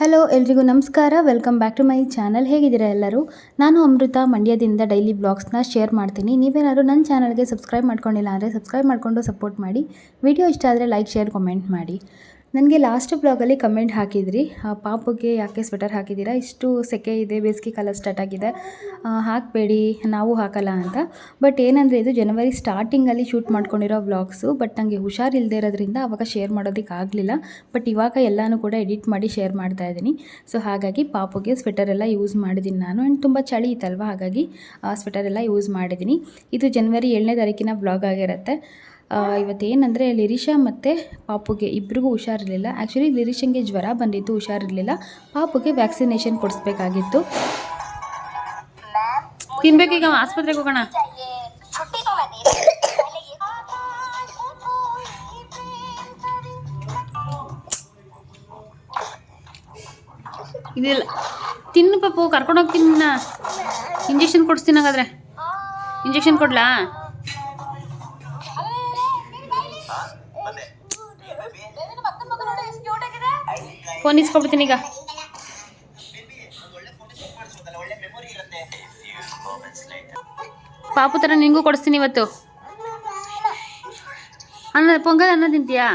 Hello ಎಲ್ರಿಗೂ ನಮಸ್ಕಾರ. Welcome back to my channel ಹೇಗಿದ್ದೀರಾ ಎಲ್ಲರೂ? ನಾನು ಅಮೃತ. ಮಂಡ್ಯದಿಂದ ಡೈಲಿ ಬ್ಲಾಗ್ಸ್ನ ಶೇರ್ ಮಾಡ್ತೀನಿ. ನೀವೇನಾದರೂ ನನ್ನ ಚಾನಲ್ಗೆ ಸಬ್ಸ್ಕ್ರೈಬ್ ಮಾಡ್ಕೊಂಡಿಲ್ಲ ಅಂದರೆ ಸಬ್ಸ್ಕ್ರೈಬ್ ಮಾಡಿಕೊಂಡು ಸಪೋರ್ಟ್ ಮಾಡಿ. ವಿಡಿಯೋ ಇಷ್ಟ ಆದರೆ ಲೈಕ್ ಶೇರ್ ಕಮೆಂಟ್ ಮಾಡಿ. ನನಗೆ ಲಾಸ್ಟ್ ಬ್ಲಾಗಲ್ಲಿ ಕಮೆಂಟ್ ಹಾಕಿದ್ರಿ. ಪಾಪುಗೆ ಯಾಕೆ ಸ್ವೆಟರ್ ಹಾಕಿದ್ದೀರಾ? ಇಷ್ಟು ಸೆಕೆ ಇದೆ, ಬೇಸಿಗೆ ಕಾಲ ಸ್ಟಾರ್ಟ್ ಆಗಿದೆ. ಹಾಕಬೇಡಿ, ನಾವು ಹಾಕಲ್ಲ ಅಂತ. ಬಟ್ ಏನಂದರೆ ಇದು ಜನವರಿ ಸ್ಟಾರ್ಟಿಂಗಲ್ಲಿ ಶೂಟ್ ಮಾಡ್ಕೊಂಡಿರೋ ವ್ಲಾಗ್ಸು ಬಟ್ ನನಗೆ ಹುಷಾರಿಲ್ಲದೆ ಇರೋದ್ರಿಂದ ಅವಾಗ ಶೇರ್ ಮಾಡೋದಕ್ಕೆ ಆಗಲಿಲ್ಲ. ಬಟ್ ಇವಾಗ ಎಲ್ಲನೂ ಕೂಡ ಎಡಿಟ್ ಮಾಡಿ ಶೇರ್ ಮಾಡ್ತಾ ಇದ್ದೀನಿ. ಸೊ ಹಾಗಾಗಿ ಪಾಪುಗೆ ಸ್ವೆಟರ್ ಎಲ್ಲ ಯೂಸ್ ಮಾಡಿದ್ದೀನಿ ನಾನು. ಆ್ಯಂಡ್ ತುಂಬ ಚಳಿ ಇತ್ತಲ್ವ, ಹಾಗಾಗಿ ಸ್ವೆಟರ್ ಎಲ್ಲ ಯೂಸ್ ಮಾಡಿದ್ದೀನಿ. ಇದು ಜನವರಿ ಏಳನೇ ತಾರೀಕಿನ ಬ್ಲಾಗ್ ಆಗಿರುತ್ತೆ. ಇವತ್ತೇನಂದರೆ ಲಿರಿಷಾ ಮತ್ತು ಪಾಪುಗೆ ಇಬ್ಬರಿಗೂ ಹುಷಾರಿರಲಿಲ್ಲ. ಆ್ಯಕ್ಚುಲಿ ಲಿರಿಷಂಗೆ ಜ್ವರ ಬಂದಿತ್ತು, ಹುಷಾರಿರಲಿಲ್ಲ. ಪಾಪುಗೆ ವ್ಯಾಕ್ಸಿನೇಷನ್ ಕೊಡಿಸ್ಬೇಕಾಗಿತ್ತು. ತಿನ್ಬೇಕೀಗ ಆಸ್ಪತ್ರೆಗೆ ಹೋಗೋಣ. ಇದಿಲ್ಲ. ತಿನ್ನು ಪಾಪು, ಕರ್ಕೊಂಡೋಗಿ ತಿನ್ನ. ಇಂಜೆಕ್ಷನ್ ಕೊಡಿಸ್ತೀನಿ ಹಾಗಾದ್ರೆ ಇಂಜೆಕ್ಷನ್ ಕೊಡ್ಲಾ? ಫೋನ್ ಇಸ್ಕೊಬಿಡ್ತೀನಿ ಈಗ. ಪಾಪು ಥರ ನಿಂಗೂ ಕೊಡಿಸ್ತೀನಿ ಇವತ್ತು. ಅನ್ನ ಪೊಂಗಲ್ ಅನ್ನ ತಿಂತೀಯಾ?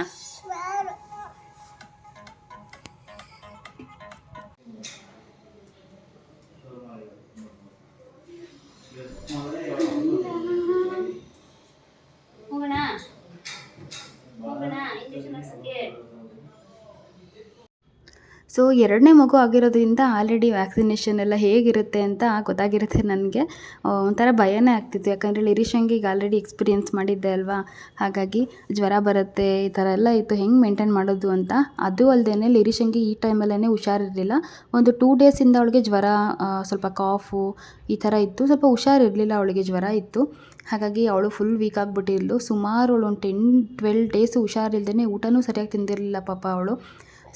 ಸೊ ಎರಡನೇ ಮಗು ಆಗಿರೋದ್ರಿಂದ ಆಲ್ರೆಡಿ ವ್ಯಾಕ್ಸಿನೇಷನ್ ಎಲ್ಲ ಹೇಗಿರುತ್ತೆ ಅಂತ ಗೊತ್ತಾಗಿರುತ್ತೆ ನನಗೆ. ಒಂಥರ ಭಯನೇ ಆಗ್ತಿತ್ತು. ಯಾಕಂದರೆ ಲಿರಿಶಂಗಿಗೆ ಆಲ್ರೆಡಿ ಎಕ್ಸ್ಪೀರಿಯೆನ್ಸ್ ಮಾಡಿದ್ದೆ ಅಲ್ವಾ? ಹಾಗಾಗಿ ಜ್ವರ ಬರುತ್ತೆ, ಈ ಥರ ಎಲ್ಲ ಇತ್ತು. ಹೆಂಗೆ ಮೇಂಟೈನ್ ಮಾಡೋದು ಅಂತ? ಅದು ಅಲ್ಲದೆ ಲಿರಿಶಂಗೆ ಈ ಟೈಮಲ್ಲೇ ಹುಷಾರಿರಲಿಲ್ಲ. ಒಂದು ಟೂ ಡೇಸಿಂದ ಅವಳಿಗೆ ಜ್ವರ ಸ್ವಲ್ಪ ಕಾಫು ಈ ಥರ ಇತ್ತು. ಸ್ವಲ್ಪ ಹುಷಾರಿರಲಿಲ್ಲ ಅವಳಿಗೆ ಜ್ವರ ಇತ್ತು. ಹಾಗಾಗಿ ಅವಳು ಫುಲ್ ವೀಕ್ ಆಗಿಬಿಟ್ಟಿದ್ಲು. ಸುಮಾರು ಅವಳು ಒಂದು ಟೆನ್ ಟ್ವೆಲ್ ಡೇಸು ಹುಷಾರಿಲ್ದೇ ಊಟನೂ ಸರಿಯಾಗಿ ತಿಂದಿರಲಿಲ್ಲ ಪಾಪ ಅವಳು.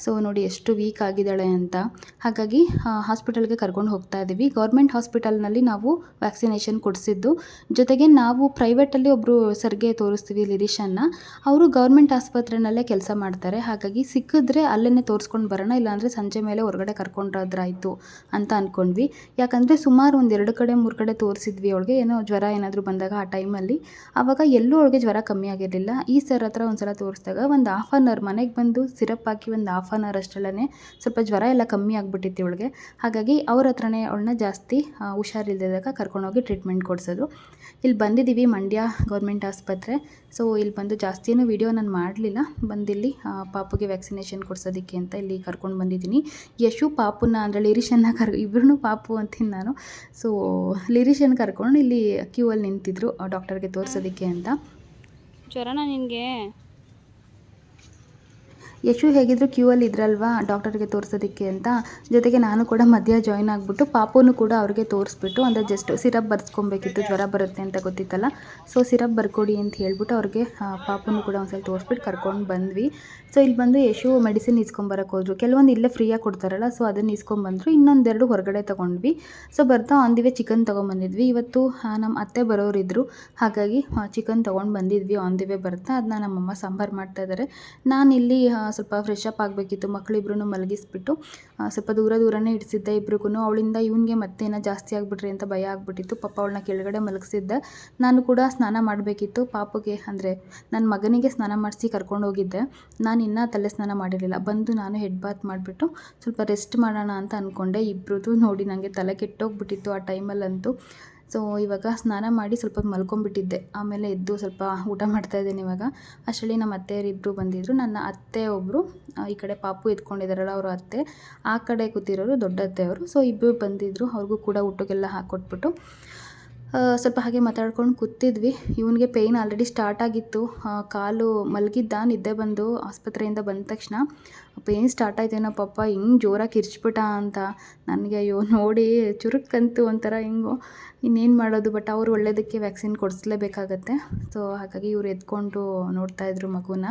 ಸೊ ನೋಡಿ, ಎಷ್ಟು ವೀಕ್ ಆಗಿದ್ದಾಳೆ ಅಂತ. ಹಾಗಾಗಿ ಹಾಸ್ಪಿಟಲ್ಗೆ ಕರ್ಕೊಂಡು ಹೋಗ್ತಾ ಇದ್ದೀವಿ ಗೌರ್ಮೆಂಟ್ ಹಾಸ್ಪಿಟಲ್ನಲ್ಲಿ ನಾವು ವ್ಯಾಕ್ಸಿನೇಷನ್ ಕೊಡಿಸಿದ್ದು. ಜೊತೆಗೆ ನಾವು ಪ್ರೈವೇಟಲ್ಲಿ ಒಬ್ಬರು ಸರ್ಗೆ ತೋರಿಸ್ತೀವಿ ಲಿರಿಷನ್ನ ಅವರು ಗೌರ್ಮೆಂಟ್ ಆಸ್ಪತ್ರೆನಲ್ಲೇ ಕೆಲಸ ಮಾಡ್ತಾರೆ. ಹಾಗಾಗಿ ಸಿಕ್ಕಿದ್ರೆ ಅಲ್ಲೇ ತೋರಿಸ್ಕೊಂಡು ಬರೋಣ, ಇಲ್ಲಾಂದರೆ ಸಂಜೆ ಮೇಲೆ ಹೊರಗಡೆ ಕರ್ಕೊಂಡ್ರಾದ್ರಾಯಿತು ಅಂತ ಅಂದ್ಕೊಂಡ್ವಿ ಯಾಕಂದರೆ ಸುಮಾರು ಒಂದು ಎರಡು ಕಡೆ, ಮೂರು ಕಡೆ ತೋರಿಸಿದ್ವಿ ಅವಳಿಗೆ. ಏನೋ ಜ್ವರ ಏನಾದರೂ ಬಂದಾಗ ಆ ಟೈಮಲ್ಲಿ ಆವಾಗ ಎಲ್ಲೂ ಅವಳಿಗೆ ಜ್ವರ ಕಮ್ಮಿ ಆಗಿರಲಿಲ್ಲ. ಈ ಸರ್ ಹತ್ರ ಒಂದು ಸಲ ತೋರಿಸಿದಾಗ ಒಂದು ಹಾಫ್ ಆನ್ ಅವರ್ ಮನೆಗೆ ಬಂದು ಸಿರಪ್ ಹಾಕಿ ಒಂದು ಹಾಫ್ ಆನ್ ಅವರ್ ಅಷ್ಟರಲ್ಲೇ ಸ್ವಲ್ಪ ಜ್ವರ ಎಲ್ಲ ಕಮ್ಮಿ ಆಗಿಬಿಟ್ಟಿತ್ತು ಇವಳಿಗೆ. ಹಾಗಾಗಿ ಅವ್ರ ಹತ್ರನೇ ಅವಳನ್ನ ಜಾಸ್ತಿ ಹುಷಾರಿಲ್ದಾಗ ಕರ್ಕೊಂಡೋಗಿ ಟ್ರೀಟ್ಮೆಂಟ್ ಕೊಡಿಸೋದು. ಇಲ್ಲಿ ಬಂದಿದ್ದೀವಿ ಮಂಡ್ಯ ಗೌರ್ಮೆಂಟ್ ಆಸ್ಪತ್ರೆ. ಸೊ ಇಲ್ಲಿ ಬಂದು ಜಾಸ್ತಿನೂ ವಿಡಿಯೋ ನಾನು ಮಾಡಲಿಲ್ಲ. ಬಂದಿಲ್ಲಿ ಪಾಪುಗೆ ವ್ಯಾಕ್ಸಿನೇಷನ್ ಕೊಡ್ಸೋದಕ್ಕೆ ಅಂತ ಇಲ್ಲಿ ಕರ್ಕೊಂಡು ಬಂದಿದ್ದೀನಿ. ಯಶು ಪಾಪುನ, ಅಂದರೆ ಲಿರಿಷನ್ನ ಕರ್ ಇಬ್ಬರೂ ಪಾಪು ಅಂತೀನಿ ನಾನು. ಸೊ ಲಿರಿಷನ್ ಕರ್ಕೊಂಡು ಇಲ್ಲಿ ಕ್ಯೂ ಅಲ್ಲಿ ನಿಂತಿದ್ರು ಡಾಕ್ಟರ್ಗೆ ತೋರಿಸೋದಕ್ಕೆ ಅಂತ. ಜ್ವರನ ನಿನಗೆ? ಯಶು ಹೇಗಿದ್ರು ಕ್ಯೂ ಅಲ್ಲಿ ಇದ್ರಲ್ವಾ ಡಾಕ್ಟರ್ಗೆ ತೋರಿಸೋದಕ್ಕೆ ಅಂತ. ಜೊತೆಗೆ ನಾನು ಕೂಡ ಮಧ್ಯ ಜಾಯ್ನ್ ಆಗಿಬಿಟ್ಟು ಪಾಪುನು ಕೂಡ ಅವ್ರಿಗೆ ತೋರಿಸ್ಬಿಟ್ಟು ಅಂದರೆ ಜಸ್ಟ್ ಸಿರಪ್ ಬರ್ಸ್ಕೊಬೇಕಿತ್ತು, ಜ್ವರ ಬರುತ್ತೆ ಅಂತ ಗೊತ್ತಿತ್ತಲ್ಲ. ಸೊ ಸಿರಪ್ ಬರ್ಕೊಡಿ ಅಂತ ಹೇಳ್ಬಿಟ್ಟು ಅವ್ರಿಗೆ ಪಾಪುನು ಕೂಡ ಒಂದ್ಸಲ ತೋರಿಸ್ಬಿಟ್ಟು ಕರ್ಕೊಂಡು ಬಂದ್ವಿ. ಸೊ ಇಲ್ಲಿ ಬಂದು ಯಶು ಮೆಡಿಸಿನ್ ಇಸ್ಕೊಂಬರಕ್ಕೆ ಹೋದ್ರು. ಕೆಲವೊಂದು ಇಲ್ಲೇ ಫ್ರೀಯಾಗಿ ಕೊಡ್ತಾರಲ್ಲ ಸೊ ಅದನ್ನು ಇಸ್ಕೊಂಬಂದ್ರು ಇನ್ನೊಂದೆರಡು ಹೊರಗಡೆ ತೊಗೊಂಡ್ವಿ. ಸೊ ಬರ್ತಾ ವೇ ಚಿಕನ್ ತೊಗೊಂಬಂದಿದ್ವಿ. ಇವತ್ತು ನಮ್ಮ ಅತ್ತೆ ಬರೋರಿದ್ರು. ಹಾಗಾಗಿ ಚಿಕನ್ ತೊಗೊಂಡು ಬಂದಿದ್ವಿ ಆನ್ ದಿ ವೇ ಬರ್ತಾ. ಅದನ್ನ ನಮ್ಮಮ್ಮ ಸಾಂಬಾರು ಮಾಡ್ತಾ ಇದ್ದಾರೆ ನಾನಿಲ್ಲಿ ಸ್ವಲ್ಪ ಫ್ರೆಶ್ ಅಪ್ ಆಗಬೇಕಿತ್ತು. ಮಕ್ಕಳಿಬ್ರು ಮಲಗಿಸ್ಬಿಟ್ಟು ಸ್ವಲ್ಪ ದೂರ ದೂರನೇ ಇಡಿಸಿದ್ದೆ ಇಬ್ರಿಗೂ ಅವಳಿಂದ ಇವನಿಗೆ ಮತ್ತೇನೋ ಜಾಸ್ತಿ ಆಗಿಬಿಟ್ರಿ ಅಂತ ಭಯ ಆಗಿಬಿಟ್ಟಿತ್ತು. ಪಾಪ ಅವಳನ್ನ ಕೆಳಗಡೆ ಮಲಗಿಸಿದ್ದೆ. ನಾನು ಕೂಡ ಸ್ನಾನ ಮಾಡಬೇಕಿತ್ತು. ಪಾಪಗೆ ಅಂದರೆ ನನ್ನ ಮಗನಿಗೆ ಸ್ನಾನ ಮಾಡಿಸಿ ಕರ್ಕೊಂಡು ಹೋಗಿದ್ದೆ ನಾನು ಇನ್ನೂ ತಲೆ ಸ್ನಾನ ಮಾಡಿರಲಿಲ್ಲ. ಬಂದು ನಾನು ಹೆಡ್ ಬಾತ್ ಮಾಡಿಬಿಟ್ಟು ಸ್ವಲ್ಪ ರೆಸ್ಟ್ ಮಾಡೋಣ ಅಂತ ಅಂದ್ಕೊಂಡೆ ಇಬ್ಬರದ್ದು ನೋಡಿ ನನಗೆ ತಲೆ ಕೆಟ್ಟೋಗ್ಬಿಟ್ಟಿತ್ತು ಆ ಟೈಮಲ್ಲಂತೂ ಸೊ ಇವಾಗ ಸ್ನಾನ ಮಾಡಿ ಸ್ವಲ್ಪ ಮಲ್ಕೊಂಡ್ಬಿಟ್ಟಿದ್ದೆ ಆಮೇಲೆ ಎದ್ದು ಸ್ವಲ್ಪ ಊಟ ಮಾಡ್ತಾ ಇದ್ದೀನಿ ಇವಾಗ. ಅಷ್ಟರಲ್ಲಿ ನಮ್ಮ ಅತ್ತೆಯರಿಬ್ಬರು ಬಂದಿದ್ದರು ನನ್ನ ಅತ್ತೆ ಒಬ್ಬರು ಈ ಕಡೆ ಪಾಪು ಎತ್ಕೊಂಡಿದ್ದಾರಲ್ಲ ಅವರು ಅತ್ತೆ, ಆ ಕಡೆ ಕೂತಿರೋರು ದೊಡ್ಡ ಅತ್ತೆಯವರು. ಸೊ ಇಬ್ಬರು ಬಂದಿದ್ದರು ಅವ್ರಿಗೂ ಕೂಡ ಊಟಕ್ಕೆಲ್ಲ ಹಾಕ್ಕೊಟ್ಬಿಟ್ಟು ಸ್ವಲ್ಪ ಹಾಗೆ ಮಾತಾಡ್ಕೊಂಡು ಕೂತಿದ್ವಿ. ಇವನಿಗೆ ಪೇಯ್ನ್ ಆಲ್ರೆಡಿ ಸ್ಟಾರ್ಟ್ ಆಗಿತ್ತು. ಕಾಲು ಮಲಗಿದ್ದ, ನಿದ್ದೆ ಬಂದು ಆಸ್ಪತ್ರೆಯಿಂದ ಬಂದ ತಕ್ಷಣ, ಪೇಯ್ನ್ ಸ್ಟಾರ್ಟ್ ಆಯ್ತೇನೋ ಪಾಪ ಹಿಂಗೆ ಜೋರಾಗಿ ಕಿರ್ಚ್ಬಿಟ್ಟ ಅಂತ. ನನಗೆ ಅಯ್ಯೋ, ನೋಡಿ, ಚುರುಕಂತು ಒಂಥರ ಹಿಂಗೋ. ಇನ್ನೇನು ಮಾಡೋದು, ಬಟ್ ಅವ್ರು ಒಳ್ಳೆಯದಕ್ಕೆ ವ್ಯಾಕ್ಸಿನ್ ಕೊಡಿಸ್ಲೇಬೇಕಾಗತ್ತೆ. ಸೊ, ಹಾಗಾಗಿ ಇವ್ರು ಎದ್ಕೊಂಡು ನೋಡ್ತಾಯಿದ್ರು ಮಗುನ.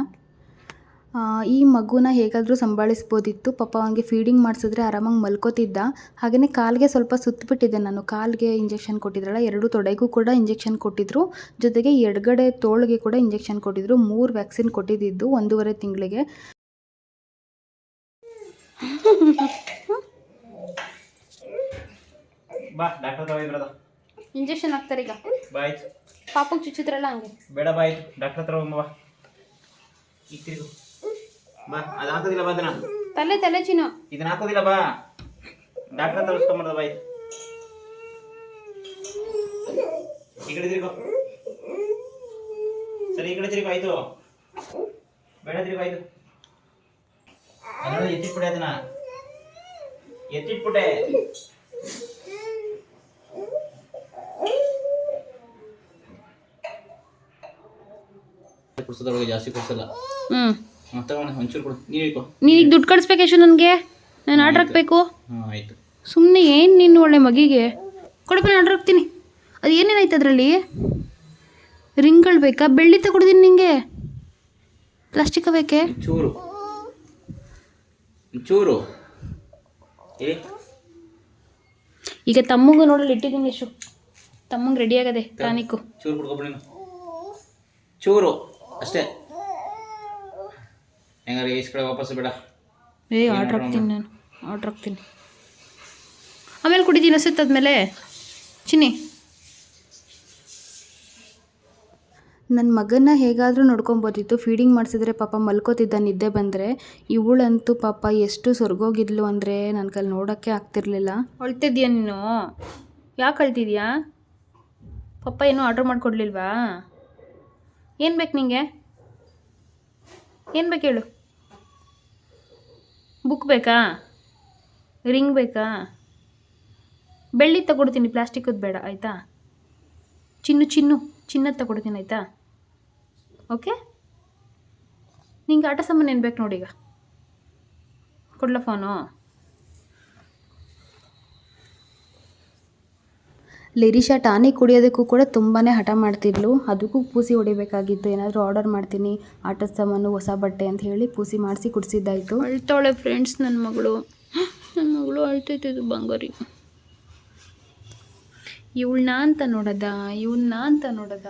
ಈ ಮಗುನ ಹೇಗಾದರೂ ಸಂಭಾಳಿಸ್ಬೋದಿತ್ತು. ಪಾಪ ಅವನಿಗೆ ಫೀಡಿಂಗ್ ಮಾಡಿಸಿದ್ರೆ ಆರಾಮಾಗಿ ಮಲ್ಕೋತಿದ್ದ. ಹಾಗೆಯೇ ಕಾಲಿಗೆ ಸ್ವಲ್ಪ ಸುತ್ತಬಿಟ್ಟಿದೆ ನಾನು. ಕಾಲಿಗೆ ಇಂಜೆಕ್ಷನ್ ಕೊಟ್ಟಿದ್ರಲ್ಲ ಎರಡು ತೊಡೆಗೂ ಕೂಡ ಇಂಜೆಕ್ಷನ್ ಕೊಟ್ಟಿದ್ದರು ಜೊತೆಗೆ ಎಡಗಡೆ ತೋಳಿಗೆ ಕೂಡ ಇಂಜೆಕ್ಷನ್ ಕೊಟ್ಟಿದ್ದರು ಮೂರು ವ್ಯಾಕ್ಸಿನ್ ಕೊಟ್ಟಿದ್ದಿದ್ದು ಒಂದೂವರೆ ತಿಂಗಳಿಗೆ. ಇಂಜೆಕ್ಷನ್ ಹಾಕ್ತಾರೆ ಈಗ. ಪಾಪಕ್ಕೆ ಚುಚ್ಚಿದ್ರಲ್ಲ ಹಂಗೆ. ಬೇಡ ಬಾಯ್ತು ಡಾಕ್ಟರ್ ಹತ್ರ ಬಾ. ಈಗ ಬಾ ಅದು ಹಾಕೋದಿಲ್ಲ ಬಾ ಅದನ್ನ. ತಲೆ ತಲೆ ಚಿನ್ನು. ಇದನ್ನ ಹಾಕೋದಿಲ್ಲ ಬಾ. ಡಾಕ್ಟರ್ ಹತ್ರ ಬಾಯ್ ಈ ಕಡೆ ತಿರುಗು. ಸರಿ ಈ ಕಡೆ ತಿರುಗು ಆಯ್ತು. ಬೇಡ ತಿರುಗೋ ಆಯ್ತು. ಅದನ್ನ ಎತ್ತಿಟ್ಬಿಟ್ಟೆ ಅದನ್ನ. ಎತ್ತಿಟ್ಬಿಟ್ಟೆ. ಕುಡ್ಸೋದ್ರೊಳಗೆ ಜಾಸ್ತಿ ಕುಡಿಸಲ್ಲ. ಹ್ಞೂ ಮತ್ತೆ ಈಗ ದುಡ್ಡು ಕಳಿಸ್ಬೇಕು ಯಶು ನನಗೆ? ನಾನು ಆರ್ಡ್ರ್ ಹಾಕ್ಬೇಕು? ಸುಮ್ಮನೆ ಏನು ನೀನು ಒಳ್ಳೆ ಮಗಿಗೆ? ಕೊಡಪ್ಪ ನಾನು ಆರ್ಡ್ರ್ ಹಾಕ್ತೀನಿ. ಅದು ಏನೇನಾಯ್ತು ಅದರಲ್ಲಿ? ರಿಂಗ್ಗಳು ಬೇಕಾ? ಬೆಳ್ಳಿ ತಗೊಡ್ದೀನಿ ನಿಂಗೆ. ಪ್ಲಾಸ್ಟಿಕ್ ಬೇಕೆ? ಚೂರು ಚೂರು ಈಗ ತಮ್ಮಗೆ ನೋಡಲು ಇಟ್ಟಿದ್ದೀನಿ ಯಶು. ತಮ್ಮಂಗೆ ರೆಡಿ ಆಗದೆ ಟಾನಿಕ್ಕು. ಚೂರು ನೀನು. ಚೂರು. ಅಷ್ಟೇ. ಹೆಂಗಾರೆ ಈಸ್ ಕಡೆ ವಾಪಸ್ ಬೇಡ. ಏ ಆರ್ಡ್ರ್ ಹಾಕ್ತೀನಿ ನಾನು. ಆರ್ಡ್ರ್ ಹಾಕ್ತೀನಿ. ಆಮೇಲೆ ಕುಡಿತೀನಿ ಸುತ್ತಾದ್ಮೇಲೆ. ಚಿನ್ನಿ. ನನ್ನ ಮಗನ್ನ ಹೇಗಾದರೂ ನೋಡ್ಕೊಬೋದಿತ್ತು. ಫೀಡಿಂಗ್ ಮಾಡಿಸಿದ್ರೆ ಪಾಪ ಮಲ್ಕೋತಿದ್ದ ನಿದ್ದೆ ಬಂದರೆ. ಇವಳಂತೂ ಪಾಪ ಎಷ್ಟು ಸೊರ್ಗೋಗಿದ್ಲು ಅಂದರೆ ನನ್ನ ಕೈಲಿ ನೋಡೋಕ್ಕೆ ಆಗ್ತಿರ್ಲಿಲ್ಲ. ಅಳ್ತಿದ್ಯಾ ನೀನು? ಯಾಕೆ ಅಳ್ತಿದ್ಯಾ? ಪಪ್ಪ ಏನೂ ಆರ್ಡ್ರ್ ಮಾಡಿಕೊಡ್ಲಿಲ್ವಾ? ಏನು ಬೇಕು ನಿಂಗೆ? ಏನು ಬೇಕು ಹೇಳು. ಬುಕ್ ಬೇಕಾ? ರಿಂಗ್ ಬೇಕಾ? ಬೆಳ್ಳಿ ತಗೊಡ್ತೀನಿ ಪ್ಲಾಸ್ಟಿಕ್ಕದ್ದು ಬೇಡ, ಆಯಿತಾ? ಚಿನ್ನು ಚಿನ್ನು, ಚಿನ್ನದ ತಗೊಡ್ತೀನಿ, ಆಯಿತಾ? ಓಕೆ ನಿಂಗೆ ಆಟ ಸಾಮಾನು ಏನು ಬೇಕು ನೋಡೀಗ ಕೊಡ್ಲ ಫೋನು ಲಿರಿಷಾ ಟಾನಿಕ್ ಕುಡಿಯೋದಕ್ಕೂ ಕೂಡ ತುಂಬಾ ಹಠ ಮಾಡ್ತಿದ್ಲು. ಅದಕ್ಕೂ ಪೂಸಿ ಹೊಡಿಬೇಕಾಗಿತ್ತು. ಏನಾದರೂ ಆರ್ಡರ್ ಮಾಡ್ತೀನಿ. ಆಟದ ಸಾಮಾನು ಹೊಸ ಬಟ್ಟೆ ಅಂತ ಹೇಳಿ ಪೂಸಿ ಮಾಡಿಸಿ ಕುಡಿಸಿದ್ದಾಯಿತು. ಅಳ್ತಾಳೆ ಫ್ರೆಂಡ್ಸ್ ನನ್ನ ಮಗಳು. ನನ್ನ ಮಗಳು ಅಳ್ತೈತಿದ್ದು ಬಂಗಾರಿ. ಇವಳನ್ನ ಅಂತ ನೋಡದ? ಇವನ್ನ ಅಂತ ನೋಡದ?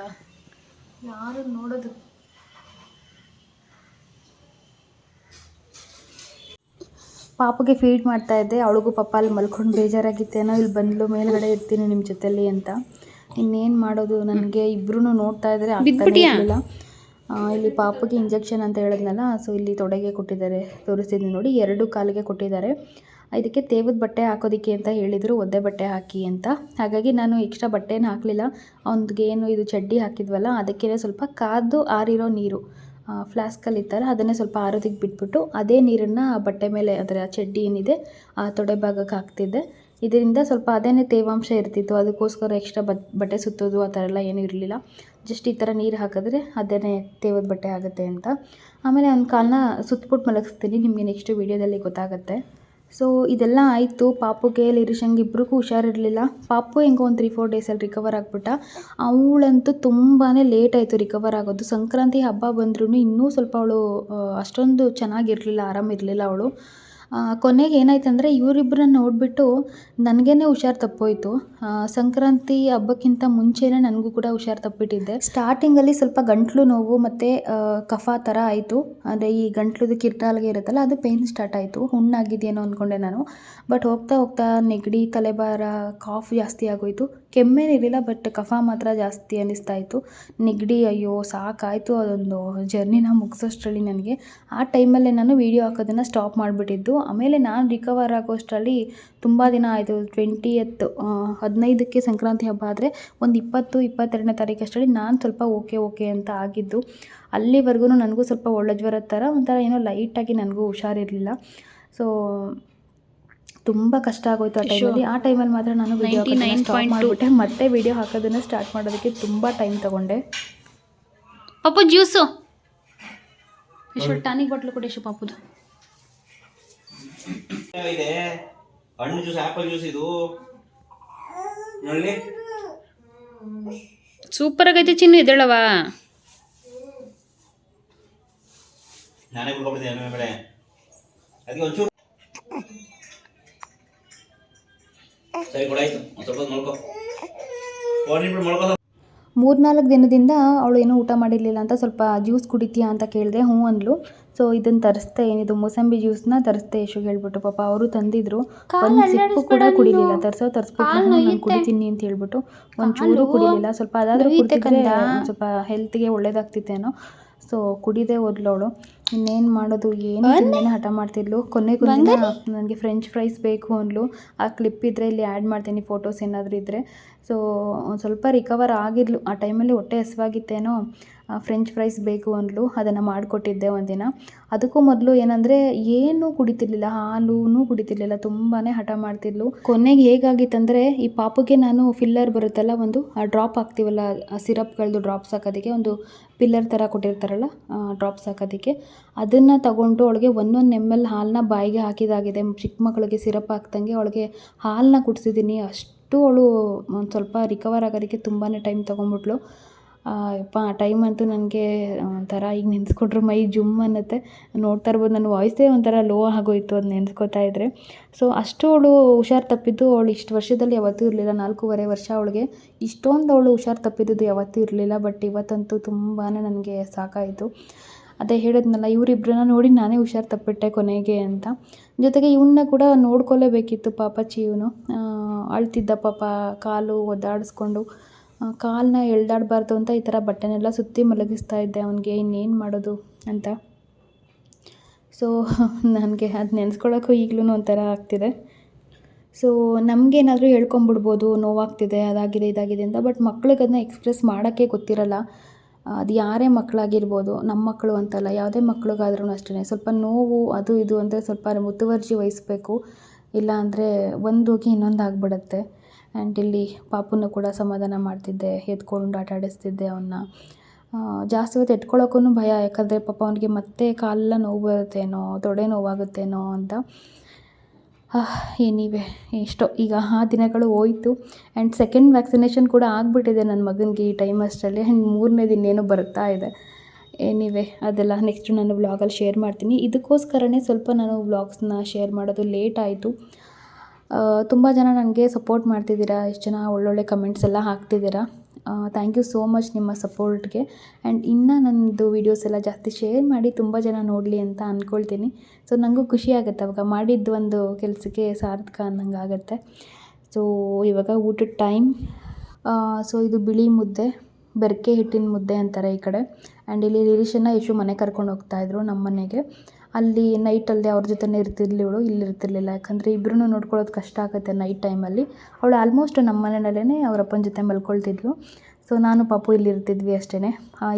ಯಾರು ನೋಡೋದು? ಪಾಪಗೆ ಫೀಡ್ ಮಾಡ್ತಾ ಇದ್ದೆ. ಅವಳಿಗೂ ಪಾಪ ಅಲ್ಲಿ ಮಲ್ಕೊಂಡು ಬೇಜಾರಾಗಿತ್ತೇನೋ ಇಲ್ಲಿ ಬಂದ್ಲು ಮೇಲ್ಗಡೆ ಇರ್ತೀನಿ ನಿಮ್ಮ ಜೊತೆಲಿ ಅಂತ. ಇನ್ನೇನು ಮಾಡೋದು? ನನಗೆ ಇಬ್ಬರೂ ನೋಡ್ತಾ ಇದ್ದಾರೆ ಇಲ್ಲಿ ಪಾಪಗೆ ಇಂಜೆಕ್ಷನ್ ಅಂತ ಹೇಳಿದ್ನಲ್ಲ ಸೊ ಇಲ್ಲಿ ತೊಡೆಗೆ ಕೊಟ್ಟಿದ್ದಾರೆ ತೋರಿಸ್ತಿದ್ದೀನಿ ನೋಡಿ. ಎರಡು ಕಾಲಿಗೆ ಕೊಟ್ಟಿದ್ದಾರೆ. ಇದಕ್ಕೆ ತೇವದ ಬಟ್ಟೆ ಹಾಕೋದಕ್ಕೆ ಅಂತ ಹೇಳಿದರು ಒದ್ದೆ ಬಟ್ಟೆ ಹಾಕಿ ಅಂತ. ಹಾಗಾಗಿ ನಾನು ಎಕ್ಸ್ಟ್ರಾ ಬಟ್ಟೆನ ಹಾಕಲಿಲ್ಲ. ಅವನಿಗೆ ಏನು ಇದು ಚಡ್ಡಿ ಹಾಕಿದ್ವಲ್ಲ ಅದಕ್ಕೆ ಸ್ವಲ್ಪ ಕಾದು ಆರಿರೋ ನೀರು. ಫ್ಲಾಸ್ಕಲ್ಲಿ ಇತ್ತಲ್ಲ, ಅದನ್ನೇ ಸ್ವಲ್ಪ ಆರೋದಕ್ಕೆ ಬಿಟ್ಬಿಟ್ಟು ಅದೇ ನೀರನ್ನು ಬಟ್ಟೆ ಮೇಲೆ, ಅದರ ಚಡ್ಡಿ ಏನಿದೆ, ಆ ತೊಡೆ ಭಾಗಕ್ಕೆ ಹಾಕ್ತಿದ್ದೆ. ಇದರಿಂದ ಸ್ವಲ್ಪ ಅದೇನೇ ತೇವಾಂಶ ಇರ್ತಿತ್ತು, ಅದಕ್ಕೋಸ್ಕರ ಎಕ್ಸ್ಟ್ರಾ ಬಟ್ ಬಟ್ಟೆ ಸುತ್ತೋದು ಆ ಥರ ಎಲ್ಲ ಏನೂ ಇರಲಿಲ್ಲ. ಜಸ್ಟ್ ಈ ಥರ ನೀರು ಹಾಕಿದ್ರೆ ಅದೇನೇ ತೇವದ ಬಟ್ಟೆ ಆಗುತ್ತೆ ಅಂತ. ಆಮೇಲೆ ಒಂದು ಕಾಲನ್ನ ಸುತ್ತಬಿಟ್ಟು ಮಲಗಿಸ್ತೀನಿ, ನಿಮಗೆ ನೆಕ್ಸ್ಟ್ ವೀಡಿಯೋದಲ್ಲಿ ಗೊತ್ತಾಗುತ್ತೆ. ಸೊ ಇದೆಲ್ಲ ಆಯಿತು. ಪಾಪುಗೆ ಲಿರಿಶಂಗೆ ಇಬ್ಬರಿಗೂ ಹುಷಾರಿರಲಿಲ್ಲ. ಪಾಪು ಹೆಂಗೋ ಒಂದು ತ್ರೀ ಫೋರ್ ಡೇಸಲ್ಲಿ ರಿಕವರ್ ಆಗಿಬಿಟ್ಟ. ಅವಳಂತೂ ತುಂಬಾ ಲೇಟ್ ಆಯಿತು ರಿಕವರ್ ಆಗೋದು. ಸಂಕ್ರಾಂತಿ ಹಬ್ಬ ಬಂದ್ರೂ ಇನ್ನೂ ಸ್ವಲ್ಪ ಅವಳು ಅಷ್ಟೊಂದು ಚೆನ್ನಾಗಿರಲಿಲ್ಲ, ಆರಾಮಿರಲಿಲ್ಲ ಅವಳು. ಕೊನೆಗೆ ಏನಾಯ್ತು ಅಂದರೆ ಇವರಿಬ್ಬರನ್ನ ನೋಡಿಬಿಟ್ಟು ನನಗೇ ಹುಷಾರು ತಪ್ಪೋಯ್ತು. ಸಂಕ್ರಾಂತಿ ಹಬ್ಬಕ್ಕಿಂತ ಮುಂಚೆನೇ ನನಗೂ ಕೂಡ ಹುಷಾರು ತಪ್ಪಿಟ್ಟಿದ್ದೆ. ಸ್ಟಾರ್ಟಿಂಗಲ್ಲಿ ಸ್ವಲ್ಪ ಗಂಟ್ಲು ನೋವು ಮತ್ತು ಕಫ ಥರ ಆಯಿತು. ಅಂದರೆ ಈ ಗಂಟ್ಲುದು ಕಿರ್ತಾಲ್ಗೆ ಇರುತ್ತಲ್ಲ, ಅದು ಪೇಯ್ನ್ ಸ್ಟಾರ್ಟ್ ಆಯಿತು. ಹುಣ್ಣಾಗಿದೆಯೇನೋ ಅಂದ್ಕೊಂಡೆ ನಾನು. ಬಟ್ ಹೋಗ್ತಾ ಹೋಗ್ತಾ ನೆಗಡಿ, ತಲೆಭಾರ ಕಾಫ್ ಜಾಸ್ತಿ ಆಗೋಯ್ತು. ಕೆಮ್ಮೇನಿರಲಿಲ್ಲ ಬಟ್ ಕಫ ಮಾತ್ರ ಜಾಸ್ತಿ ಅನ್ನಿಸ್ತಾ ಇತ್ತು. ನೆಗಡಿ, ಅಯ್ಯೋ, ಸಾಕಾಯಿತು ಅದೊಂದು ಜರ್ನಿನ ಮುಗಿಸೋಷ್ಟರಲ್ಲಿ ನನಗೆ. ಆ ಟೈಮಲ್ಲೇ ನಾನು ವೀಡಿಯೋ ಹಾಕೋದನ್ನು ಸ್ಟಾಪ್ ಮಾಡಿಬಿಟ್ಟಿದ್ದು. ಆಮೇಲೆ ನಾನು ರಿಕವರ್ ಆಗೋಷ್ಟರಲ್ಲಿ ತುಂಬ ದಿನ ಆಯಿತು ಟ್ವೆಂಟಿಯತ್ ಹದಿನೈದಕ್ಕೆ ಸಂಕ್ರಾಂತಿ ಹಬ್ಬ ಆದರೆ ಒಂದು ಇಪ್ಪತ್ತು ಇಪ್ಪತ್ತೆರಡನೇ ತಾರೀಕು ಅಷ್ಟರಲ್ಲಿ ನಾನು ಸ್ವಲ್ಪ ಓಕೆ ಓಕೆ ಅಂತ ಆಗಿದ್ದು ಅಲ್ಲಿವರೆಗೂ ನನಗೂ ಸ್ವಲ್ಪ ಒಳ್ಳೆ ಜ್ವರದ ಥರ ಒಂಥರ ಏನೋ ಲೈಟಾಗಿ ನನಗೂ ಹುಷಾರಿರಲಿಲ್ಲ. ಸೊ ತುಂಬ ಕಷ್ಟ ಆಗೋಯ್ತು ಆ ಟೈಮಲ್ಲಿ ಆ ಟೈಮಲ್ಲಿ ಮಾತ್ರ ನಾನು ವಿಡಿಯೋ ಸ್ಟಾಪ್ ಮಾಡಿಬಿಟ್ಟೆ. ಮತ್ತೆ ವಿಡಿಯೋ ಹಾಕೋದನ್ನು ಸ್ಟಾರ್ಟ್ ಮಾಡೋದಕ್ಕೆ ತುಂಬ ಟೈಮ್ ತಗೊಂಡೆ. ಪಾಪು ಜ್ಯೂಸು ಎಷ್ಟು ಟಾನಿಕ್ ಬಾಟ್ಲು ಕೊಡಿ ಶು ಪಾಪುದು. ಇದೆ. ಹಣ್ಣು ಜ್ಯೂಸ್ ಆಪಲ್ ಜ್ಯೂಸ್ ಇದು. ನೋಡಿ ಸೂಪರ್ ಆಗೈತೆ ಚಿನ್ನ ಎದ್ದೇಳವ ನಾನೇ ಕುಡ್ಕೊಂಡ್ಬಿಡ್ತೀನಿ ಅನ್ನ ಬೇಡ ಅದಕ್ಕೆ ಒಂಚೂರು. ಸರಿ ಕೊಡಾಯ್ತು ಒಂದು ಸ್ವಲ್ಪ ಮಲ್ಕೋ. ಫೋನ್ ಇಟ್ಬಿಟ್ಟು ಮಲ್ಕೋ ಮೂರ್ನಾಲ್ಕು ದಿನದಿಂದ ಅವಳು ಏನೂ ಊಟ ಮಾಡಿರಲಿಲ್ಲ ಅಂತ ಸ್ವಲ್ಪ ಜ್ಯೂಸ್ ಕುಡಿತೀಯಾ ಅಂತ ಕೇಳಿದೆ. ಹ್ಞೂ ಅಂದ್ಲು. ಸೊ ಇದನ್ನ ತರಿಸ್ದೆ ಏನಿದು ಮೂಸಂಬಿ ಜ್ಯೂಸ್ನ ತರಿಸ್ದೆ ಯಶುಗೆ ಹೇಳ್ಬಿಟ್ಟು. ಪಾಪ ಅವರು ತಂದಿದ್ರು. ಒಂದು ಸಿಪ್ಪು ಕೂಡ ಕುಡಿಲಿಲ್ಲ. ತರ್ಸೋ ತರಿಸ್ಬಿಟ್ಟು ನಾನು ಕುಡಿತೀನಿ ಅಂತ ಹೇಳ್ಬಿಟ್ಟು. ಒಂದು ಚೂರು ಕುಡಿಲಿಲ್ಲ. ಸ್ವಲ್ಪ ಅದಾದ್ರೂ ಕುಡಿತಕ್ಕಂಥ ಸ್ವಲ್ಪ ಹೆಲ್ತ್ಗೆ ಒಳ್ಳೇದಾಗ್ತಿತ್ತೇನೋ. ಸೊ ಕುಡಿದೇ ಅವಳು ಇನ್ನೇನು ಮಾಡೋದು? ಏನು ಹಠ ಮಾಡ್ತಿದ್ಲು. ಕೊನೆಗೆ ನನಗೆ ಫ್ರೆಂಚ್ ಫ್ರೈಸ್ ಬೇಕು ಅಂದ್ಲು. ಆ ಕ್ಲಿಪ್ ಇದ್ದರೆ ಇಲ್ಲಿ ಆ್ಯಡ್ ಮಾಡ್ತೀನಿ ಫೋಟೋಸ್ ಏನಾದರೂ ಇದ್ದರೆ ಸೊ ಒಂದು ಸ್ವಲ್ಪ ರಿಕವರ್ ಆಗಿದ್ಲು. ಆ ಟೈಮಲ್ಲಿ ಹೊಟ್ಟೆ ಹಸಿವಾಗಿತ್ತೇನೋ. ಫ್ರೆಂಚ್ ಫ್ರೈಸ್ ಬೇಕು ಅಂದ್ಲು, ಅದನ್ನು ಮಾಡಿಕೊಟ್ಟಿದ್ದೆ ಒಂದಿನ. ಅದಕ್ಕೂ ಮೊದಲು ಏನಂದರೆ, ಏನೂ ಕುಡಿತಿರ್ಲಿಲ್ಲ ಹಾಲೂ ಕುಡಿತಿರ್ಲಿಲ್ಲ ತುಂಬಾ ಹಠ ಮಾಡ್ತಿದ್ಲು. ಕೊನೆಗೆ ಹೇಗಾಗಿತ್ತಂದರೆ, ಈ ಪಾಪುಗೆ ನಾನು ಫಿಲ್ಲರ್ ಬರುತ್ತಲ್ಲ ಒಂದು, ಆ ಡ್ರಾಪ್ ಹಾಕ್ತೀವಲ್ಲ ಸಿರಪ್ಗಳದ್ದು ಡ್ರಾಪ್ಸ್ ಹಾಕೋದಕ್ಕೆ, ಒಂದು ಪಿಲ್ಲರ್ ಥರ ಕೊಟ್ಟಿರ್ತಾರಲ್ಲ ಡ್ರಾಪ್ಸ್ ಹಾಕೋದಕ್ಕೆ, ಅದನ್ನು ತಗೊಂಡು ಅವಳಿಗೆ ಒಂದೊಂದು ಎಂ ಎಲ್ ಹಾಲನ್ನ ಬಾಯಿಗೆ ಹಾಕಿದಾಗಿದೆ. ಚಿಕ್ಕ ಮಕ್ಕಳಿಗೆ ಸಿರಪ್ ಹಾಕ್ದಂಗೆ ಅವಳಿಗೆ ಹಾಲನ್ನ ಕುಡಿಸಿದ್ದೀನಿ ಅಷ್ಟು ಅವಳು ಒಂದು ಸ್ವಲ್ಪ ರಿಕವರ್ ಆಗೋದಕ್ಕೆ ತುಂಬಾ ಟೈಮ್ ತೊಗೊಂಬಿಟ್ಲು. ಯಪ್ಪ, ಆ ಟೈಮ್ ಅಂತೂ ನನಗೆ ಒಂಥರ ಈಗ ನೆನೆಸ್ಕೊಂಡ್ರೆ ಮೈ ಜುಮ್ ಅನ್ನತ್ತೆ. ನೋಡ್ತಾ ಇರ್ಬೋದು, ನನ್ನ ವಾಯ್ಸೇ ಒಂಥರ ಲೋ ಆಗೋಯ್ತು ಅದು ನೆನೆಸ್ಕೊತಾ ಇದ್ದರೆ ಸೊ ಅಷ್ಟು ಅವಳು ಹುಷಾರು ತಪ್ಪಿದ್ದು ಅವಳು ಇಷ್ಟು ವರ್ಷದಲ್ಲಿ ಯಾವತ್ತೂ ಇರಲಿಲ್ಲ. ನಾಲ್ಕೂವರೆ ವರ್ಷ ಅವಳಿಗೆ ಇಷ್ಟೊಂದು ಅವಳು ಹುಷಾರು ತಪ್ಪಿದ್ದು ಯಾವತ್ತೂ ಇರಲಿಲ್ಲ. ಬಟ್ ಇವತ್ತಂತೂ ತುಂಬಾ ನನಗೆ ಸಾಕಾಯಿತು. ಅದೇ ಹೇಳಿದ್ನಲ್ಲ ಇವರಿಬ್ಬರನ್ನ ನೋಡಿ ನಾನೇ ಹುಷಾರು ತಪ್ಪಿಟ್ಟೆ ಕೊನೆಗೆ ಅಂತ. ಜೊತೆಗೆ ಇವನ್ನ ಕೂಡ ನೋಡ್ಕೊಳ್ಳೇಬೇಕಿತ್ತು ಪಾಪ ಚೀವನು. ಅಳ್ತಿದ್ದ ಪಾಪ ಕಾಲು ಒದ್ದಾಡಿಸ್ಕೊಂಡು. ಕಾಲನ್ನ ಎಳ್ದಾಡಬಾರ್ದು ಅಂತ ಈ ಥರ ಬಟ್ಟೆನೆಲ್ಲ ಸುತ್ತಿ ಮಲಗಿಸ್ತಾ ಇದ್ದೆ. ಅವನಿಗೆ, ಇನ್ನೇನು ಮಾಡೋದು? ಅಂತ. ಸೊ ನನಗೆ ಅದು ನೆನೆಸ್ಕೊಳ್ಳೋಕ್ಕೂ ಈಗಲೂ ಒಂಥರ ಆಗ್ತಿದೆ. ಸೊ ನಮಗೇನಾದರೂ ಹೇಳ್ಕೊಂಬಿಡ್ಬೋದು, ನೋವಾಗ್ತಿದೆ, ಅದಾಗಿದೆ, ಇದಾಗಿದೆ ಅಂತ. ಬಟ್ ಮಕ್ಳಿಗೆ ಅದನ್ನ ಎಕ್ಸ್ಪ್ರೆಸ್ ಮಾಡೋಕ್ಕೆ ಗೊತ್ತಿರಲ್ಲ. ಅದು ಯಾರೇ ಮಕ್ಕಳಾಗಿರ್ಬೋದು ನಮ್ಮ ಮಕ್ಕಳು ಅಂತಲ್ಲ, ಯಾವುದೇ ಮಕ್ಳಿಗಾದ್ರೂ ಅಷ್ಟೇ ಸ್ವಲ್ಪ ನೋವು, ಅದು ಇದು ಅಂದರೆ ಸ್ವಲ್ಪ ಮುತುವರ್ಜಿ ವಹಿಸ್ಬೇಕು. ಇಲ್ಲ ಅಂದರೆ ಒಂದು ಹೋಗಿ ಇನ್ನೊಂದು ಆಗಿಬಿಡತ್ತೆ ಆ್ಯಂಡ್ ಇಲ್ಲಿ ಪಾಪುನ ಕೂಡ ಸಮಾಧಾನ ಮಾಡ್ತಿದ್ದೆ ಎತ್ಕೊಂಡು ಆಟ ಆಡಿಸ್ತಿದ್ದೆ ಅವನ್ನ ಜಾಸ್ತಿ ಹೊತ್ತು ಎತ್ಕೊಳ್ಳೋಕ್ಕೂ ಭಯ, ಯಾಕಂದರೆ ಪಾಪ ಅವನಿಗೆ ಮತ್ತೆ ಕಾಲೆಲ್ಲ ನೋವು ಬರುತ್ತೇನೋ, ತೊಡೆ ನೋವಾಗುತ್ತೇನೋ ಅಂತ. ಏನಿವೆ, ಎಷ್ಟೋ, ಈಗ ಆ ದಿನಗಳು ಹೋಯಿತು. ಆ್ಯಂಡ್ ಸೆಕೆಂಡ್ ವ್ಯಾಕ್ಸಿನೇಷನ್ ಕೂಡ ಆಗಿಬಿಟ್ಟಿದೆ ನನ್ನ ಮಗನಿಗೆ ಈ ಟೈಮ್ ಅಷ್ಟರಲ್ಲಿ. ಆ್ಯಂಡ್ ಮೂರನೇ ದಿನ ಏನೋ ಬರ್ತಾ ಇದೆ. ಏನಿವೆ, ಅದೆಲ್ಲ ನೆಕ್ಸ್ಟ್ ನಾನು ವ್ಲಾಗಲ್ಲಿ ಶೇರ್ ಮಾಡ್ತೀನಿ. ಇದಕ್ಕೋಸ್ಕರನೇ ಸ್ವಲ್ಪ ನಾನು ವ್ಲಾಗ್ಸ್ನ ಶೇರ್ ಮಾಡೋದು ಲೇಟ್ ಆಯಿತು. ತುಂಬ ಜನ ನನಗೆ ಸಪೋರ್ಟ್ ಮಾಡ್ತಿದ್ದೀರಾ ಎಷ್ಟು ಜನ ಒಳ್ಳೊಳ್ಳೆ ಕಮೆಂಟ್ಸ್ ಎಲ್ಲ ಹಾಕ್ತಿದ್ದೀರಾ. ಥ್ಯಾಂಕ್ ಯು ಸೋ ಮಚ್ ನಿಮ್ಮ ಸಪೋರ್ಟ್ಗೆ ಆ್ಯಂಡ್ ಇನ್ನೂ ನನ್ನದು ವೀಡಿಯೋಸ್ ಎಲ್ಲ ಜಾಸ್ತಿ ಶೇರ್ ಮಾಡಿ ತುಂಬ ಜನ ನೋಡಲಿ ಅಂತ ಅಂದ್ಕೊಳ್ತೀನಿ ಸೊ ನನಗೂ ಖುಷಿ ಆಗುತ್ತೆ ಅವಾಗ ಮಾಡಿದ್ದು ಒಂದು ಕೆಲಸಕ್ಕೆ ಸಾರ್ಥಕ ಅನ್ನಂಗೆ ಆಗುತ್ತೆ. ಸೊ ಇವಾಗ ಊಟದ ಟೈಮ್ ಸೊ ಇದು ಬಿಳಿ ಮುದ್ದೆ, ಬೆರಕೆ ಹಿಟ್ಟಿನ ಮುದ್ದೆ ಅಂತಾರೆ ಈ ಕಡೆ. ಆ್ಯಂಡ್ ಇಲ್ಲಿ ರಿಲೇಷನ್ನ ಯಶು ಮನೆ ಕರ್ಕೊಂಡು ಹೋಗ್ತಾಯಿದ್ರು ನಮ್ಮ ಮನೆಗೆ ಅಲ್ಲಿ ನೈಟಲ್ಲಿ ಅವ್ರ ಜೊತೆನೇ ಇರ್ತಿರ್ಲಿ ಅವಳು, ಇಲ್ಲಿ ಇರ್ತಿರ್ಲಿಲ್ಲ. ಯಾಕಂದರೆ ಇಬ್ಬರೂ ನೋಡ್ಕೊಳ್ಳೋದು ಕಷ್ಟ ಆಗುತ್ತೆ ನೈಟ್ ಟೈಮಲ್ಲಿ ಅವಳು ಆಲ್ಮೋಸ್ಟ್ ನಮ್ಮ ಮನೆಯಲ್ಲೇ ಅವ್ರ ಜೊತೆ ಮಲ್ಕೊಳ್ತಿದ್ಲು. ಸೊ ನಾನು ಪಾಪು ಇಲ್ಲಿ ಇರ್ತಿದ್ವಿ ಅಷ್ಟೇ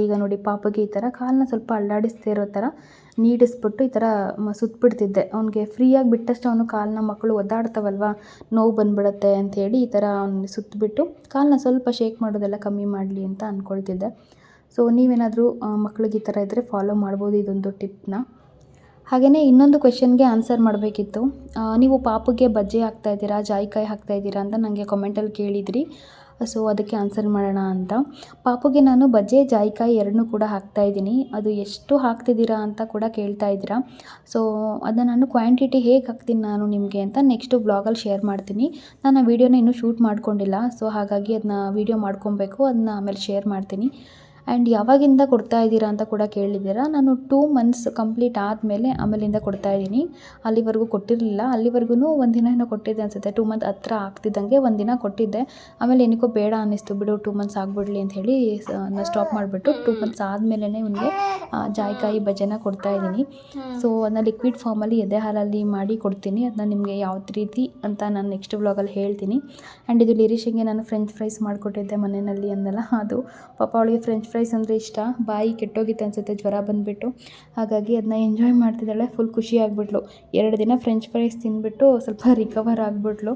ಈಗ ನೋಡಿ ಪಾಪಗೆ ಈ ಥರ ಕಾಲನ್ನ ಸ್ವಲ್ಪ ಅಲ್ಲಾಡಿಸದೇ ಇರೋ ಥರ ನೀಡಿಸ್ಬಿಟ್ಟು ಈ ಥರ ಸುತ್ತಬಿಡ್ತಿದ್ದೆ ಅವ್ನಿಗೆ ಫ್ರೀಯಾಗಿ ಬಿಟ್ಟಷ್ಟು ಅವನು ಕಾಲನ್ನ ಮಕ್ಕಳು ಒದ್ದಾಡ್ತಾವಲ್ವ, ನೋವು ಬಂದ್ಬಿಡತ್ತೆ ಅಂಥೇಳಿ ಈ ಥರ ಅವ್ನು ಸುತ್ತಬಿಟ್ಟು ಕಾಲನ್ನ ಸ್ವಲ್ಪ ಶೇಕ್ ಮಾಡೋದೆಲ್ಲ ಕಮ್ಮಿ ಮಾಡಲಿ ಅಂತ ಅಂದ್ಕೊಳ್ತಿದ್ದೆ ಸೊ ನೀವೇನಾದರೂ ಮಕ್ಳಿಗೆ ಈ ಥರ ಇದ್ದರೆ ಫಾಲೋ ಮಾಡ್ಬೋದು ಇದೊಂದು ಟಿಪ್ನ ಹಾಗೆಯೇ ಇನ್ನೊಂದು ಕ್ವೆಶನ್ಗೆ ಆನ್ಸರ್ ಮಾಡಬೇಕಿತ್ತು. ನೀವು ಪಾಪುಗೆ ಬಜ್ಜಿ ಹಾಕ್ತಾಯಿದ್ದೀರಾ ಜಾಯಿಕಾಯಿ ಹಾಕ್ತಾಯಿದ್ದೀರಾ ಅಂತ ನನಗೆ ಕಮೆಂಟಲ್ಲಿ ಕೇಳಿದ್ರಿ. ಸೊ ಅದಕ್ಕೆ ಆನ್ಸರ್ ಮಾಡೋಣ ಅಂತ. ಪಾಪುಗೆ ನಾನು ಬಜ್ಜೆ, ಜಾಯಿಕಾಯಿ ಎರಡನ್ನೂ ಕೂಡ ಹಾಕ್ತಾ ಇದ್ದೀನಿ. ಅದು ಎಷ್ಟು ಹಾಕ್ತಿದ್ದೀರಾ ಅಂತ ಕೂಡ ಕೇಳ್ತಾ ಇದ್ದೀರಾ. ಸೊ ಅದನ್ನು ನಾನು ಕ್ವಾಂಟಿಟಿ ಹೇಗೆ ಹಾಕ್ತೀನಿ ನಾನು ನಿಮಗೆ ಅಂತ ನೆಕ್ಸ್ಟು ಬ್ಲಾಗಲ್ಲಿ ಶೇರ್ ಮಾಡ್ತೀನಿ. ನಾನು ಆ ವೀಡಿಯೋನ ಇನ್ನೂ ಶೂಟ್ ಮಾಡ್ಕೊಂಡಿಲ್ಲ. ಸೊ ಹಾಗಾಗಿ ಅದನ್ನ ವೀಡಿಯೋ ಮಾಡ್ಕೊಬೇಕು, ಅದನ್ನ ಆಮೇಲೆ ಶೇರ್ ಮಾಡ್ತೀನಿ. ಆ್ಯಂಡ್ ಯಾವಾಗಿಂದ ಕೊಡ್ತಾ ಇದ್ದೀರಾ ಅಂತ ಕೂಡ ಕೇಳಿದ್ದೀರಾ? ನಾನು ಟೂ ಮಂತ್ಸ್ ಕಂಪ್ಲೀಟ್ ಆದಮೇಲೆ ಆಮೇಲಿಂದ ಕೊಡ್ತಾ ಇದ್ದೀನಿ. ಅಲ್ಲಿವರೆಗೂ ಕೊಟ್ಟಿರಲಿಲ್ಲ. ಅಲ್ಲಿವರೆಗೂ ಒಂದಿನ ಏನೋ ಕೊಟ್ಟಿದ್ದೆ ಅನಿಸುತ್ತೆ. ಟೂ ಮಂತ್ ಹತ್ರ ಆಗ್ತಿದ್ದಂಗೆ ಒಂದಿನ ಕೊಟ್ಟಿದ್ದೆ. ಆಮೇಲೆ ಏನಕ್ಕೋ ಬೇಡ ಅನ್ನಿಸ್ತು. ಬಿಡು ಟೂ ಮಂತ್ಸ್ ಆಗಿಬಿಡ್ಲಿ ಅಂತ ಹೇಳಿ ನಾನು ಸ್ಟಾಪ್ ಮಾಡಿಬಿಟ್ಟು ಟೂ ಮಂತ್ಸ್ ಆದಮೇಲೆ ಇವನಿಗೆ ಜಾಯಿಕಾಯಿ ಬಜೆನ ಕೊಡ್ತಾ ಇದ್ದೀನಿ. ಸೊ ಅದನ್ನ ಲಿಕ್ವಿಡ್ ಫಾರ್ಮಲ್ಲಿ ಎದೆ ಹಾಲಲ್ಲಿ ಮಾಡಿ ಕೊಡ್ತೀನಿ. ಅದನ್ನ ನಿಮಗೆ ಯಾವ ರೀತಿ ಅಂತ ನಾನು ನೆಕ್ಸ್ಟ್ ವ್ಲಾಗಲ್ಲಿ ಹೇಳ್ತೀನಿ. ಆ್ಯಂಡ್ ಇದು ಲಿರಿಷಿಗೆ ನಾನು ಫ್ರೆಂಚ್ ಫ್ರೈಸ್ ಮಾಡಿಕೊಟ್ಟಿದ್ದೆ ಮನೆಯಲ್ಲಿ ಅಂದಲ್ಲ ಅದು ಪಾಪ ಅವಳಿಗೆ ಫ್ರೆಂಚ್ ಫ್ರೈಸ್ ಅಂದರೆ ಇಷ್ಟ. ಬಾಯಿ ಕೆಟ್ಟೋಗಿತ್ತು ಅನಿಸುತ್ತೆ ಜ್ವರ ಬಂದುಬಿಟ್ಟು. ಹಾಗಾಗಿ ಅದನ್ನ ಎಂಜಾಯ್ ಮಾಡ್ತಿದ್ದಾಳೆ ಫುಲ್ ಖುಷಿ ಆಗಿಬಿಟ್ಲು. ಎರಡು ದಿನ ಫ್ರೆಂಚ್ ಫ್ರೈಸ್ ತಿಂದುಬಿಟ್ಟು ಸ್ವಲ್ಪ ರಿಕವರ್ ಆಗಿಬಿಟ್ಲು.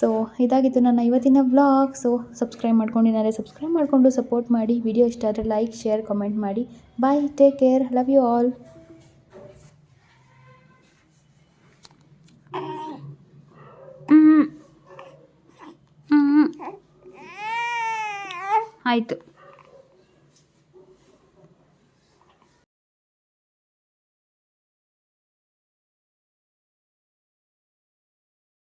ಸೊ ಇದಾಗಿತ್ತು ನನ್ನ ಇವತ್ತಿನ ವ್ಲಾಗ್ ಸೊ ಸಬ್ಸ್ಕ್ರೈಬ್ ಮಾಡ್ಕೊಂಡಿದ್ದಾರೆ ಸಬ್ಸ್ಕ್ರೈಬ್ ಮಾಡಿಕೊಂಡು ಸಪೋರ್ಟ್ ಮಾಡಿ. ವಿಡಿಯೋ ಇಷ್ಟ ಆದರೆ ಲೈಕ್ ಶೇರ್ ಕಮೆಂಟ್ ಮಾಡಿ. Bye take care love you all ಆಯಿತು.